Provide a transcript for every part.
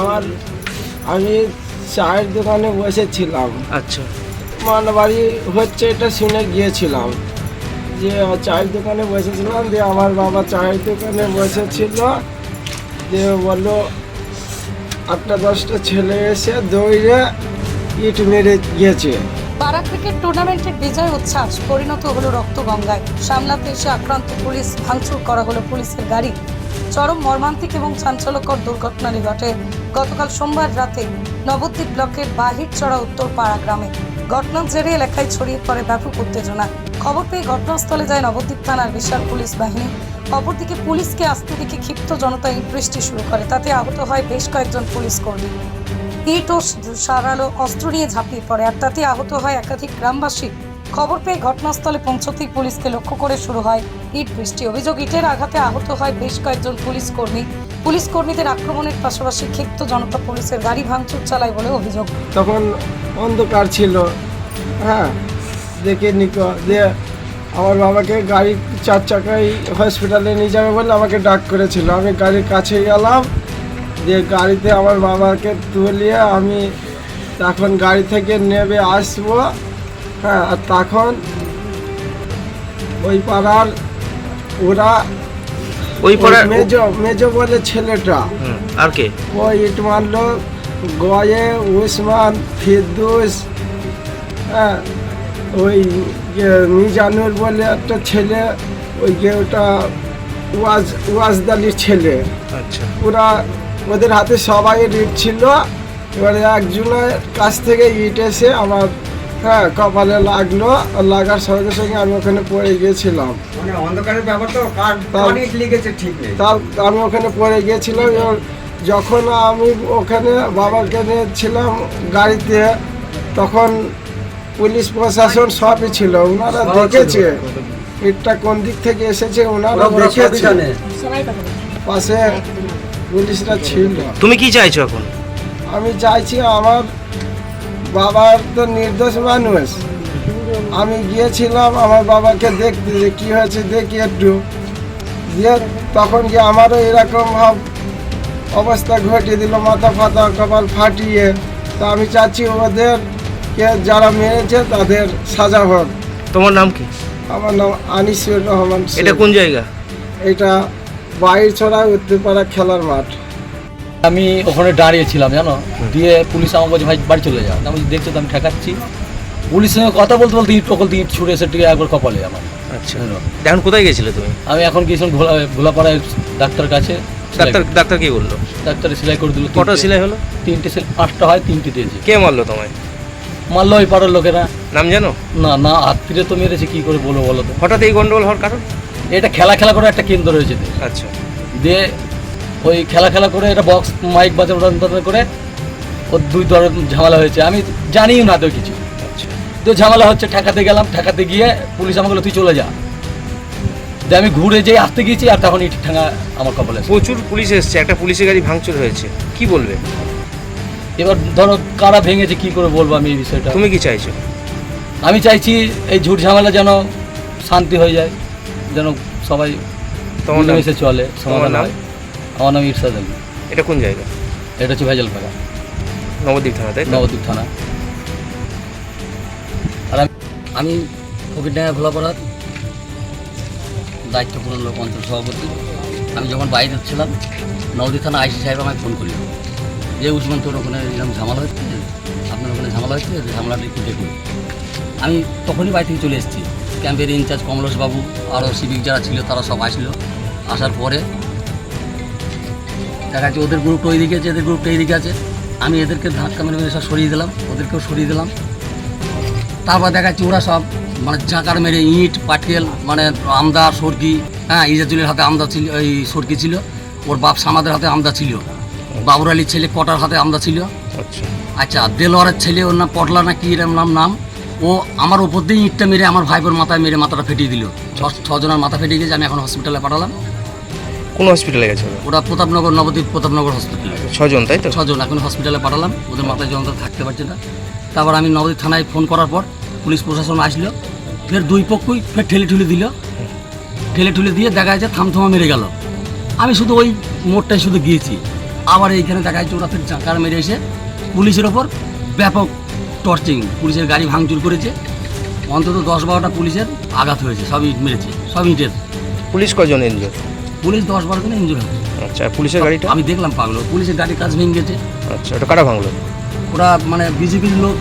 আমার আমি চায়ের দোকানে বসেছিলাম। আচ্ছা। মালবাড়ি হচ্ছে এটা শুনে গিয়েছিলাম যে চায়ের দোকানে বসেছিলাম দিয়ে আমার বাবা চায়ের দোকানে বসেছিল যে বলল আটটা দশটা ছেলে এসে দৌড়ে ইট মেরে গিয়েছে। পাড়া ক্রিকেট টুর্নামেন্টের বিজয় উচ্ছ্বাস পরিণত হলো রক্তগঙ্গায়। সামলাতে এসে আক্রান্ত পুলিশ ভাঙচুর করা হলো পুলিশের গাড়ি। চরম মর্মান্তিক এবং চাঞ্চল্যকর দুর্ঘটনাটি ঘটে গতকাল সোমবার রাতে নবদ্বীপ ব্লকের বাহিরচড়া উত্তর পাড়া গ্রামে ঘটনার জেরে এলাকায় ছড়িয়ে পড়ে ব্যাপক উত্তেজনা। খবর পেয়ে ঘটনাস্থলে যায় নবদ্বীপ থানার বিশাল পুলিশ বাহিনী। অপরদিকে পুলিশকে আসতে দিকে ক্ষিপ্ত জনতা ইট বৃষ্টি শুরু করে, তাতে আহত হয় বেশ কয়েকজন পুলিশ কর্মী। ইট ও সারালো অস্ত্র নিয়ে ঝাঁপিয়ে পড়ে, আর তাতে আহত হয় একাধিক গ্রামবাসী। খবর পেয়ে ঘটনাস্থলে পৌঁছতেই পুলিশকে লক্ষ্য করে শুরু হয় ইট বৃষ্টি। অভিযোগ, ইটের আঘাতে আহত হয় বেশ কয়েকজন পুলিশ কর্মী। পুলিশ কর্মীদের আক্রমণের পাশাপাশি ক্ষিপ্ত জনতা পুলিশের গাড়ি ভাঙচুর চালায় বলে অভিযোগ। তখন অন্ধকার ছিল। হ্যাঁ দেখে নিক দিয়ে আমার বাবাকে গাড়ি চার চাকায় হসপিটালে নিয়ে যাবে বলে আমাকে ডাক করেছিল। আমি গাড়ির কাছে গেলাম দিয়ে গাড়িতে আমার বাবাকে তুলিয়ে আমি তখন গাড়ি থেকে নেবে আসব। হ্যাঁ আর তখন ওই পাড়ার ওরা ওই পাড়ার মেজ মেজ বলে ছেলেটা। আর কে? ও ইট মারলো গয়ে উসমান ফিরদুস হ্যাঁ ওই মিজানুর বলে একটা ছেলে ওই যে ওটা ওয়াজ ওয়াজদালির ছেলে। আচ্ছা। ওরা ওদের হাতে সবাই ইট ছিল। এবারে একজনের কাছ থেকে ইট এসে আমার হ্যাঁ কপালে লাগল লাগার সঙ্গে সঙ্গে আমি ওখানে পড়ে গিয়েছিলাম। মানে অন্ধকারের ব্যাপার তো অনেক লিগেছে ঠিক নেই। তার আমি ওখানে পড়ে গিয়েছিলাম এবং যখন আমি ওখানে বাবাকে নিয়েছিলাম গাড়িতে তখন পুলিশ প্রশাসন সবই ছিল ওনারা দেখেছে ইটটা কোন দিক থেকে এসেছে ওনারা দেখেছে। পাশে পুলিশরা ছিল। তুমি কি চাইছো এখন? আমি চাইছি আমার বাবার তো নির্দোষ মানুষ। আমি গিয়েছিলাম আমার বাবাকে দেখতে যে কী হয়েছে দেখি একটু। দিয়ে তখন কি আমারও এরকম ভাব অবস্থা ঘটিয়ে দিল মাথা ফাতা কপাল ফাটিয়ে। তা আমি চাচ্ছি ওদেরকে যারা মেরেছে তাদের সাজা হোক। তোমার নাম কি? আমার নাম আনিসুর রহমান। এটা কোন জায়গা? এটা বাইর ছড়া উত্তরপাড়া খেলার মাঠ। আমি ওখানে দাঁড়িয়েছিলাম জানো? দিয়ে পুলিশ আমার বলছে ভাই বাড়ি চলে যাও আমি দেখছ তো আমি ঠেকাচ্ছি। পুলিশের সঙ্গে কথা বলতে বলতে ইট টকল ইট ছুড়ে এসে টিকে একবার কপালে আমার। আচ্ছা। এখন কোথায় গেছিলে তুমি? আমি এখন গিয়েছিলাম ঘোলা ঘোলাপাড়ায় ডাক্তার কাছে ডাক্তার ডাক্তার কি বলল? ডাক্তার সেলাই করে দিল কটা সেলাই হলো? তিনটে সেলাই পাঁচটা হয় তিনটে দিয়েছে। কে মারলো তোমায়? মারলো ওই পাড়ার লোকেরা। নাম জানো? না না হাত ফিরে তো মেরেছে কি করে বলব বলো তো? হঠাৎ এই গন্ডগোল হওয়ার কারণ? এটা খেলা খেলা করে একটা কেন্দ্র রয়েছে। আচ্ছা। দিয়ে ওই খেলা খেলা করে এটা বক্স মাইক বাজার উড়ান করে ওর দুই দর ঝামেলা হয়েছে। আমি জানিও না তো কিছু। আচ্ছা। তো ঝামেলা হচ্ছে ঠেকাতে গেলাম ঠেকাতে গিয়ে পুলিশ আমাকে বলল তুই চলে যা। দিয়ে আমি ঘুরে যেয়ে আসতে গিয়েছি আর তখন ইট ঠেঙা আমার কপালে প্রচুর পুলিশ এসছে একটা পুলিশের গাড়ি ভাঙচুর হয়েছে। কি বলবে? এবার ধরো কারা ভেঙেছে কি করে বলব আমি এই বিষয়টা? তুমি কি চাইছো? আমি চাইছি এই ঝুট ঝামেলা যেন শান্তি হয়ে যায় যেন সবাই তোমার চলে সমাধান? হয়। আমার নাম ইরশাদ আলী। এটা কোন জায়গা? এটা হচ্ছে ভেজাল পাড়া। নবদ্বীপ থানা তাই তো? নবদ্বীপ থানা। আর আমি আমি ফকিরডাঙ্গা ভোলাপাড়ার দায়িত্বপূর্ণ লোক অঞ্চল সভাপতি। আমি যখন বাইরে ছিলাম নবদ্বীপ থানা আইসি সাহেব আমায় ফোন করি যে উসমান তোর ওখানে এরকম ঝামেলা হচ্ছে আপনার ওখানে ঝামেলা হচ্ছে ঝামেলাটা একটু দেখুন আমি তখনই বাড়ি থেকে চলে এসেছি। ক্যাম্পের ইনচার্জ কমলেশ বাবু আরও সিভিক যারা ছিল তারা সব আসলো। আসার পরে দেখা যাচ্ছে ওদের গ্রুপটা ওইদিকে আছে এদের গ্রুপটা এইদিকে আছে। আমি এদেরকে ধাক্কা মেরে মেরে সব সরিয়ে দিলাম ওদেরকেও সরিয়ে দিলাম। তারপর দেখা যাচ্ছে ওরা সব মানে জাকার মেরে ইট পাটিয়েল মানে আমদা সরকি হ্যাঁ ইজাজুলের হাতে আমদা ছিল এই সরকি ছিল ওর বাপ সামাদের হাতে আমদা ছিল। বাবুর আলীর ছেলে কটার হাতে আমদা ছিল। আচ্ছা। আচ্ছা দেলোয়ারের ছেলে ওর নাম পটলা না কি এরম নাম নাম? ও আমার উপর দিয়ে ইঁটটা মেরে আমার ভাইপোর মাথায় মেরে মাথাটা ফেটিয়ে দিল। ছ- ছজনের মাথা ফেটিয়ে গেছে আমি এখন হসপিটালে পাঠালাম। কোন হসপিটালে গেছে? ওরা? প্রতাপনগর নবদ্বীপ প্রতাপনগর হসপিটালে ছজন তাই তো? ছজন এখন হসপিটালে পাঠালাম ওদের মাথায় যন্ত্রণা থাকতে পারছে না। তারপর আমি নবদ্বীপ থানায় ফোন করার পর পুলিশ প্রশাসন আসলো ফের দুই পক্ষই ফের ঠেলে ঠুলে দিল। ঠেলে ঠুলে দিয়ে দেখা যাচ্ছে থামথমা মেরে গেল। আমি শুধু ওই মোড়টায় শুধু গিয়েছি। আবার এইখানে দেখা যাচ্ছে ওরা ফের চাকার মেরে এসে পুলিশের ওপর ব্যাপক টর্চিং পুলিশের গাড়ি ভাঙচুর করেছে। অন্তত দশ বারোটা পুলিশের আঘাত হয়েছে সব ইট মেরেছে সব ইটের পুলিশ কজন এনজিও পুলিশ দশ বারো জন ইঞ্জুর আচ্ছা পুলিশের গাড়িটা? আমি দেখলাম পাগলো পুলিশের গাড়ির কাজ ভেঙে গেছে আচ্ছা ওটা কারা ভাঙলো? ওরা মানে বিজেপির লোক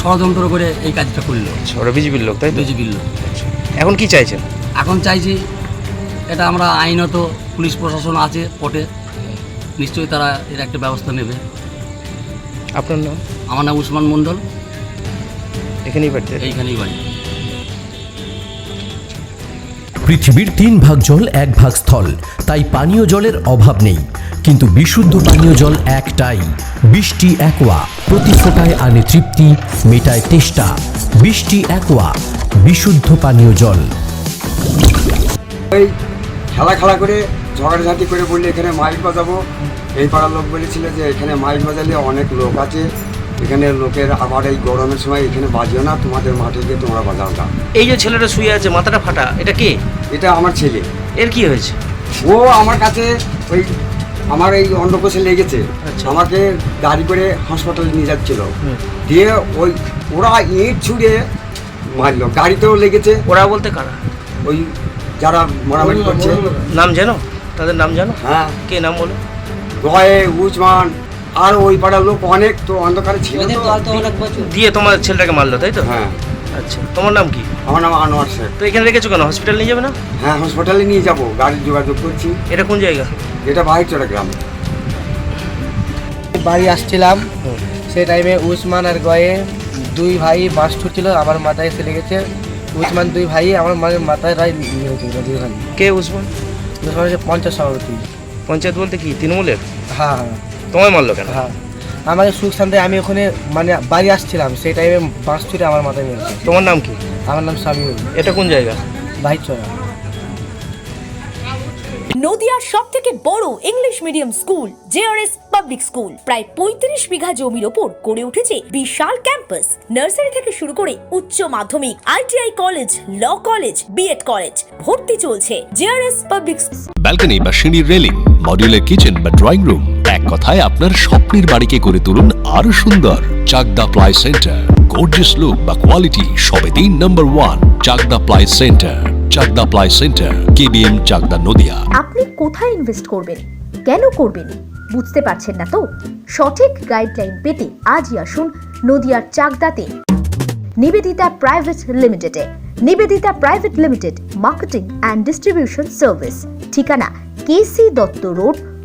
ষড়যন্ত্র করে এই কাজটা করল। আচ্ছা ওরা বিজেপির লোক তাই বিজেপির লোক। আচ্ছা। এখন কি চাইছেন? এখন চাইছি এটা আমরা আইনত পুলিশ প্রশাসন আছে কোর্টে। নিশ্চয়ই তারা এর একটা ব্যবস্থা নেবে। আপনার নাম? আমার নাম উসমান মণ্ডল। এখানেই বাড়িতে? এইখানেই বাড়ি। পৃথিবীর তিন ভাগ জল, এক ভাগ স্থল। তাই পানীয় জলের অভাব নেই। কিন্তু বিশুদ্ধ পানীয় জল একটাই, বৃষ্টি একোয়া। প্রতি ফোটায় আনে তৃপ্তি, মেটায় তেষ্টা। বৃষ্টি একোয়া, বিশুদ্ধ পানীয় জল। খেলা খেলা করে, ঝগড়াঝাটি করে বললে এখানে মাইক বাজাবো। এই পাড়ার লোক বলেছিল যে এখানে মাইক বাজালে অনেক লোক আছে। এখানে লোকের আবার এই গরমের সময় এখানে বাজিও না তোমাদের মাঠে গিয়ে তোমরা বাজাও না। এই যে ছেলেটা শুয়ে আছে মাথাটা ফাটা এটা কে? এটা আমার ছেলে। এর কি হয়েছে? ও আমার কাছে ওই আমার এই অন্ডকোষে লেগেছে। আচ্ছা। আমাকে গাড়ি করে হাসপাতালে নিয়ে যাচ্ছিল। দিয়ে ওই ওরা ইট ছুঁড়ে মারলো। গাড়িতেও লেগেছে। ওরা বলতে কারা? ওই যারা মারামারি করছে। নাম জানো? তাদের নাম জানো? হ্যাঁ। কে নাম বলো? গয়ে উজমান। আর ওই পাড়ার লোক অনেক তো অন্ধকারে ছিল তো। দিয়ে তোমার ছেলেটাকে মারলো তাই তো? হ্যাঁ। আচ্ছা তোমার নাম কি? আমার নাম আনোয়ার শেখ। তো এখানে রেখেছো কেন? হসপিটাল নিয়ে যাবে না? হ্যাঁ হসপিটালে নিয়ে যাব। গাড়ির যোগাযোগ করছি। এটা কোন জায়গা? এটা বাহিরচড়া গ্রাম। বাড়ি আসছিলাম। সেই টাইমে উসমান আর গয়ে দুই ভাই বাঁশ ছুটছিল আমার মাথায় এসে লেগেছে। উসমান দুই ভাই আমার মায়ের মাথায় রায় লেগেছিল দুই ভাই। কে উসমান? উসমান হচ্ছে পঞ্চাশ সভাপতি। পঞ্চায়েত বলতে কি? তৃণমূলের? হ্যাঁ হ্যাঁ। তোমায় মারলো কেন? হ্যাঁ। আমাকে সুখ শান্তি আমি ওখানে মানে বাড়ি আসছিলাম সেই টাইমে বাঁশ ছুটে আমার মাথায় মেরেছে। তোমার নাম কি? আমার নাম সামিউল এটা কোন জায়গা? ভাইচরা। নদিয়ার সব থেকে বড় English medium school JRS public school প্রায় পঁয়ত্রিশ বিঘা জমির ওপর গড়ে উঠেছে বিশাল ক্যাম্পাস নার্সারি থেকে শুরু করে উচ্চ মাধ্যমিক ITI college law college BEd college ভর্তি চলছে। জেআরএস পাবলিক ব্যালকনি বা সিঁড়ির রেলিং মডিউলার কিচেন বা ড্রয়িং রুম কথায় আপনার স্বপ্নের বাড়িকে করে তুলুন আরও সুন্দর। Chakdah ply centre. Gorgeous look বা কোয়ালিটি সবে তিন নম্বর one Chakdah ply centre. Chakdah ply centre. KBM Chakdah Nadia. আপনি কোথায় ইনভেস্ট করবেন? কেন করবেন? বুঝতে পারছেন না তো? সঠিক গাইডলাইন পেতে আজই আসুন নদিয়ার চাকদাতে। নিবেদিতা প্রাইভেট লিমিটেডে Nivedita private limited marketing and distribution service. ঠিকানা কেসি দত্ত রোড